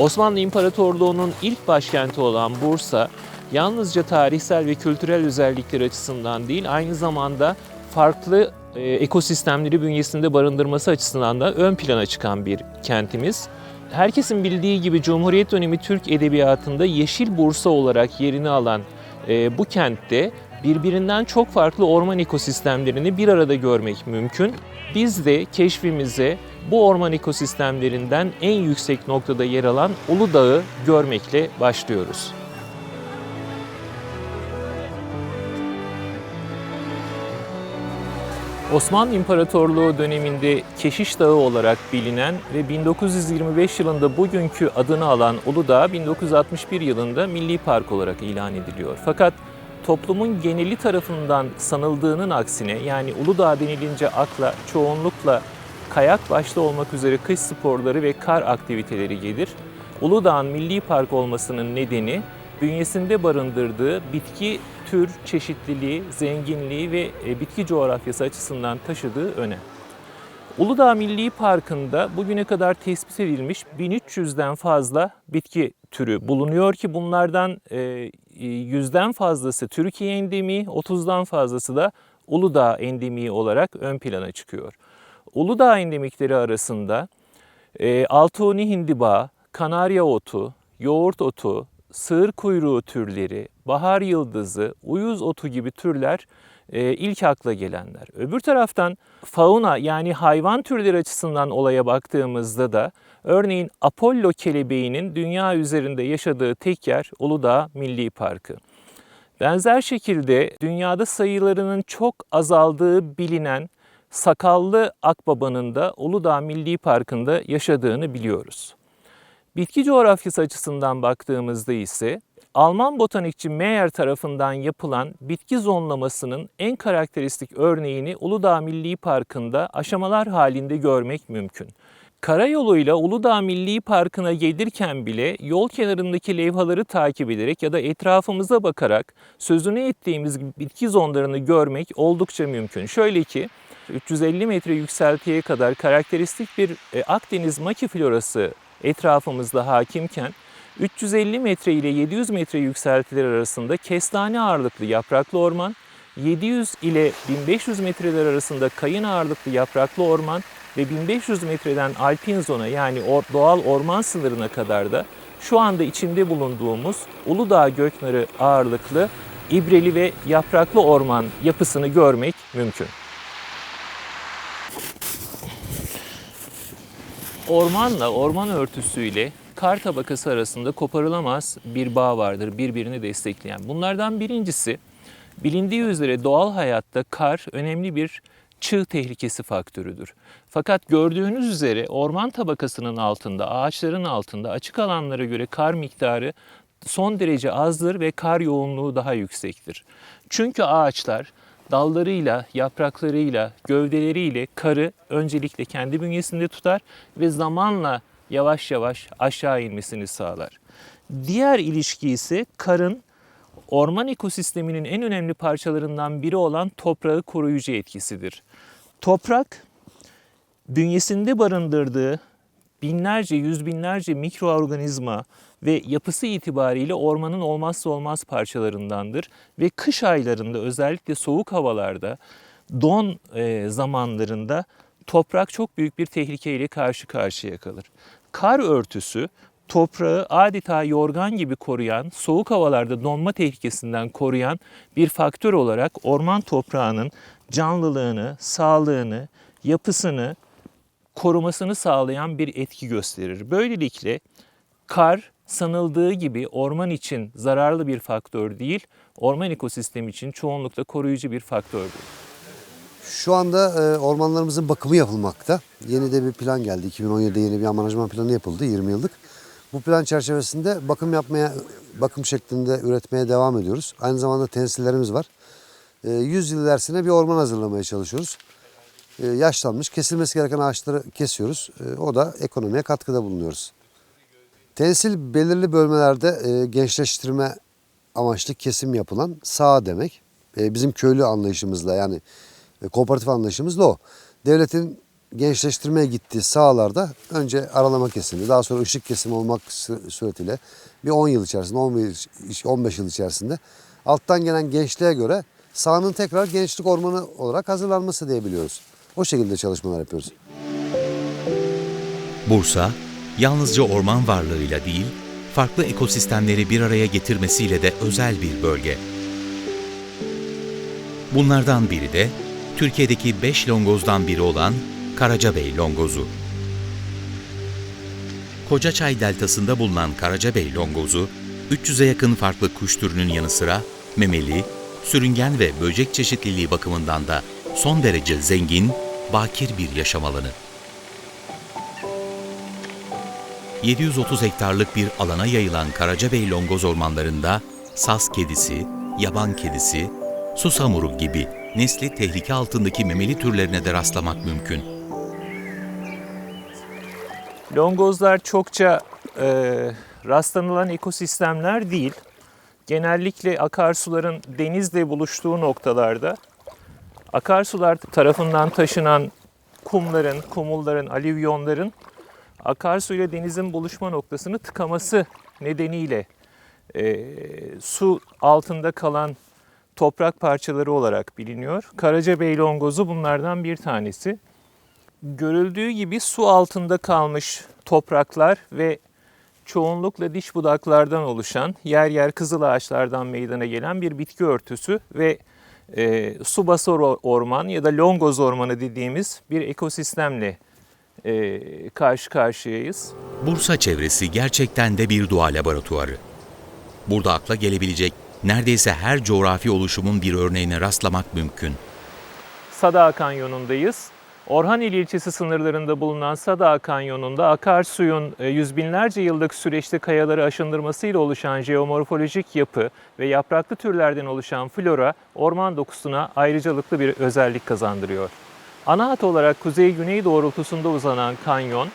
Osmanlı İmparatorluğu'nun ilk başkenti olan Bursa, yalnızca tarihsel ve kültürel özellikleri açısından değil, aynı zamanda farklı e, ekosistemleri bünyesinde barındırması açısından da ön plana çıkan bir kentimiz. Herkesin bildiği gibi Cumhuriyet dönemi Türk edebiyatında Yeşil Bursa olarak yerini alan e, bu kentte birbirinden çok farklı orman ekosistemlerini bir arada görmek mümkün. Biz de keşfimize bu orman ekosistemlerinden en yüksek noktada yer alan Uludağ'ı görmekle başlıyoruz. Osmanlı İmparatorluğu döneminde Keşiş Dağı olarak bilinen ve 1925 yılında bugünkü adını alan Uludağ 1961 yılında Milli Park olarak ilan ediliyor. Fakat toplumun geneli tarafından sanıldığının aksine yani Uludağ denilince akla çoğunlukla kayak başta olmak üzere kış sporları ve kar aktiviteleri gelir. Uludağ'ın milli park olmasının nedeni bünyesinde barındırdığı bitki tür çeşitliliği, zenginliği ve e, bitki coğrafyası açısından taşıdığı önem. Uludağ Milli Parkı'nda bugüne kadar tespit edilmiş 1300'den fazla bitki türü bulunuyor ki bunlardan e, yüzden fazlası Türkiye endemi, 30'dan fazlası da Uludağ endemi olarak ön plana çıkıyor. Uludağ endemikleri arasında e, Altuni hindiba, kanarya otu, yoğurt otu, sığır kuyruğu türleri, bahar yıldızı, uyuz otu gibi türler e, ilk akla gelenler. Öbür taraftan fauna yani hayvan türleri açısından olaya baktığımızda da örneğin Apollo kelebeğinin dünya üzerinde yaşadığı tek yer Uludağ Milli Parkı. Benzer şekilde dünyada sayılarının çok azaldığı bilinen sakallı akbabanın da Uludağ Milli Parkı'nda yaşadığını biliyoruz. Bitki coğrafyası açısından baktığımızda ise Alman botanikçi Meyer tarafından yapılan bitki zonlamasının en karakteristik örneğini Uludağ Milli Parkı'nda aşamalar halinde görmek mümkün. Karayoluyla Uludağ Milli Parkı'na gelirken bile yol kenarındaki levhaları takip ederek ya da etrafımıza bakarak sözünü ettiğimiz bitki zonlarını görmek oldukça mümkün. Şöyle ki 350 metre yükseltiye kadar karakteristik bir e, Akdeniz maki florası etrafımızda hakimken 350 metre ile 700 metre yükseltiler arasında kestane ağırlıklı yapraklı orman, 700 ile 1500 metreler arasında kayın ağırlıklı yapraklı orman ve 1500 metreden alpin zona yani doğal orman sınırına kadar da şu anda içinde bulunduğumuz Uludağ Göknarı ağırlıklı ibreli ve yapraklı orman yapısını görmek mümkün. Ormanla, orman örtüsüyle kar tabakası arasında koparılamaz bir bağ vardır birbirini destekleyen. Bunlardan birincisi bilindiği üzere doğal hayatta kar önemli bir çığ tehlikesi faktörüdür. Fakat gördüğünüz üzere orman tabakasının altında, ağaçların altında açık alanlara göre kar miktarı son derece azdır ve kar yoğunluğu daha yüksektir. Çünkü ağaçlar dallarıyla, yapraklarıyla, gövdeleriyle karı öncelikle kendi bünyesinde tutar ve zamanla yavaş yavaş aşağı inmesini sağlar. Diğer ilişki ise karın orman ekosisteminin en önemli parçalarından biri olan toprağı koruyucu etkisidir. Toprak bünyesinde barındırdığı binlerce, yüz binlerce mikroorganizma ve yapısı itibariyle ormanın olmazsa olmaz parçalarındandır. Ve kış aylarında özellikle soğuk havalarda, don e, zamanlarında toprak çok büyük bir tehlikeyle karşı karşıya kalır. Kar örtüsü toprağı adeta yorgan gibi koruyan, soğuk havalarda donma tehlikesinden koruyan bir faktör olarak orman toprağının canlılığını, sağlığını, yapısını korumasını sağlayan bir etki gösterir. Böylelikle kar sanıldığı gibi orman için zararlı bir faktör değil, orman ekosistemi için çoğunlukla koruyucu bir faktördür. Şu anda e, ormanlarımızın bakımı yapılmakta. Yeni de bir plan geldi. 2017'de yeni bir amanajman planı yapıldı 20 yıllık. Bu plan çerçevesinde bakım yapmaya, bakım şeklinde üretmeye devam ediyoruz. Aynı zamanda tensillerimiz var. E, 100 yıl dersine bir orman hazırlamaya çalışıyoruz. E, yaşlanmış, kesilmesi gereken ağaçları kesiyoruz. E, o da ekonomiye katkıda bulunuyoruz. Tensil belirli bölmelerde e, gençleştirme amaçlı kesim yapılan saha demek. Bizim köylü anlayışımızla yani kooperatif anlayışımızla o. Devletin gençleştirmeye gittiği sahalarda önce aralama kesimi, daha sonra ışık kesimi olmak suretiyle bir 10 yıl içerisinde, 11 yıl- 15 yıl içerisinde alttan gelen gençliğe göre sahanın tekrar gençlik ormanı olarak hazırlanması diyebiliyoruz. O şekilde çalışmalar yapıyoruz. Bursa, yalnızca orman varlığıyla değil, farklı ekosistemleri bir araya getirmesiyle de özel bir bölge. Bunlardan biri de Türkiye'deki 5 longozdan biri olan Karacabey longozu. Kocaçay deltasında bulunan Karacabey longozu, 300'e yakın farklı kuş türünün yanı sıra memeli, sürüngen ve böcek çeşitliliği bakımından da son derece zengin, bakir bir yaşam alanı. 730 hektarlık bir alana yayılan Karacabey Longoz ormanlarında saz kedisi, yaban kedisi, susamuru gibi nesli tehlike altındaki memeli türlerine de rastlamak mümkün. Longozlar çokça e, rastlanılan ekosistemler değil. Genellikle akarsuların denizle buluştuğu noktalarda akarsular tarafından taşınan kumların, kumulların, alüvyonların akarsuyla denizin buluşma noktasını tıkaması nedeniyle e, su altında kalan toprak parçaları olarak biliniyor. Karacabey longozu bunlardan bir tanesi görüldüğü gibi su altında kalmış topraklar ve çoğunlukla diş budaklardan oluşan yer yer kızıl ağaçlardan meydana gelen bir bitki örtüsü ve e, su basar or- orman ya da longoz ormanı dediğimiz bir ekosistemle e, karşı karşıyayız. Bursa çevresi gerçekten de bir doğa laboratuvarı. Burada akla gelebilecek neredeyse her coğrafi oluşumun bir örneğine rastlamak mümkün. Sadağ Kanyonu'ndayız. Orhaneli ilçesi sınırlarında bulunan Sadağ Kanyonu'nda akarsuyun e, yüz binlerce yıllık süreçte kayaları aşındırmasıyla oluşan jeomorfolojik yapı ve yapraklı türlerden oluşan flora orman dokusuna ayrıcalıklı bir özellik kazandırıyor. Ana hat olarak kuzey-güney doğrultusunda uzanan kanyon,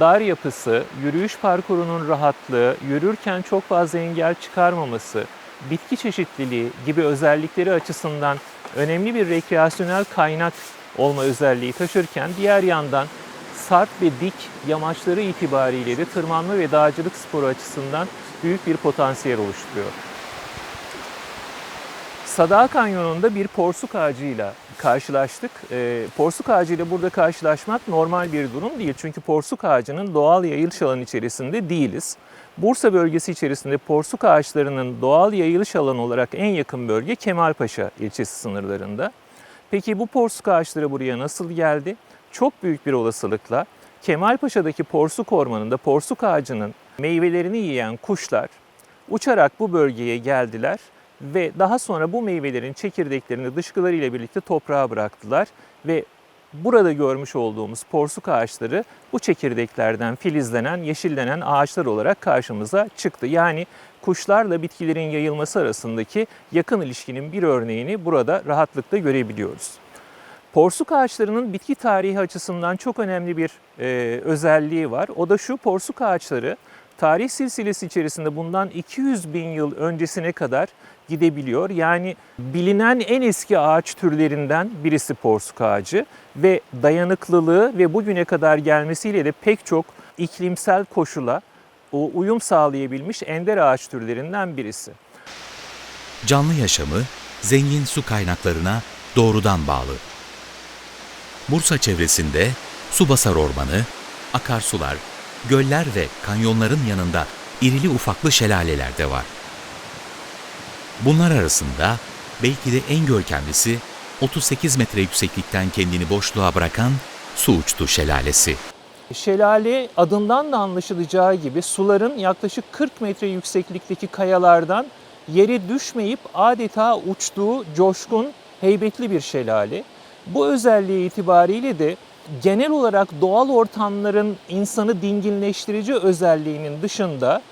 dar yapısı, yürüyüş parkurunun rahatlığı, yürürken çok fazla engel çıkarmaması, bitki çeşitliliği gibi özellikleri açısından önemli bir rekreasyonel kaynak olma özelliği taşırken diğer yandan sarp ve dik yamaçları itibariyle de tırmanma ve dağcılık sporu açısından büyük bir potansiyel oluşturuyor. Sadağ Kanyonu'nda bir porsuk ağacıyla karşılaştık. Ee, porsuk ağacıyla burada karşılaşmak normal bir durum değil. Çünkü porsuk ağacının doğal yayılış alanı içerisinde değiliz. Bursa bölgesi içerisinde porsuk ağaçlarının doğal yayılış alanı olarak en yakın bölge Kemalpaşa ilçesi sınırlarında. Peki bu porsuk ağaçları buraya nasıl geldi? Çok büyük bir olasılıkla Kemalpaşa'daki porsuk ormanında porsuk ağacının meyvelerini yiyen kuşlar uçarak bu bölgeye geldiler ve daha sonra bu meyvelerin çekirdeklerini dışkılarıyla birlikte toprağa bıraktılar ve burada görmüş olduğumuz porsuk ağaçları bu çekirdeklerden filizlenen, yeşillenen ağaçlar olarak karşımıza çıktı. Yani kuşlarla bitkilerin yayılması arasındaki yakın ilişkinin bir örneğini burada rahatlıkla görebiliyoruz. Porsuk ağaçlarının bitki tarihi açısından çok önemli bir e, özelliği var. O da şu porsuk ağaçları tarih silsilesi içerisinde bundan 200 bin yıl öncesine kadar gidebiliyor. Yani bilinen en eski ağaç türlerinden birisi porsuk ağacı ve dayanıklılığı ve bugüne kadar gelmesiyle de pek çok iklimsel koşula o uyum sağlayabilmiş ender ağaç türlerinden birisi. Canlı yaşamı zengin su kaynaklarına doğrudan bağlı. Bursa çevresinde Subasar Ormanı, akarsular, göller ve kanyonların yanında irili ufaklı şelaleler de var. Bunlar arasında belki de en görkemlisi 38 metre yükseklikten kendini boşluğa bırakan Su Uçtu Şelalesi. Şelale adından da anlaşılacağı gibi suların yaklaşık 40 metre yükseklikteki kayalardan yere düşmeyip adeta uçtuğu coşkun, heybetli bir şelale. Bu özelliği itibariyle de genel olarak doğal ortamların insanı dinginleştirici özelliğinin dışında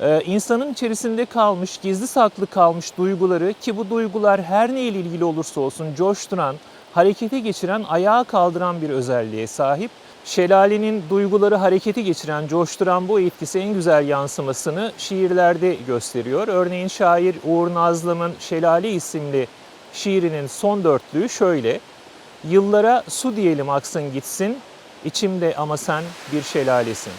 e, insanın içerisinde kalmış, gizli saklı kalmış duyguları ki bu duygular her neyle ilgili olursa olsun coşturan, harekete geçiren, ayağa kaldıran bir özelliğe sahip. Şelalenin duyguları harekete geçiren, coşturan bu etkisi en güzel yansımasını şiirlerde gösteriyor. Örneğin şair Uğur Nazlı'nın Şelale isimli şiirinin son dörtlüğü şöyle. Yıllara su diyelim aksın gitsin, İçimde ama sen bir şelalesin.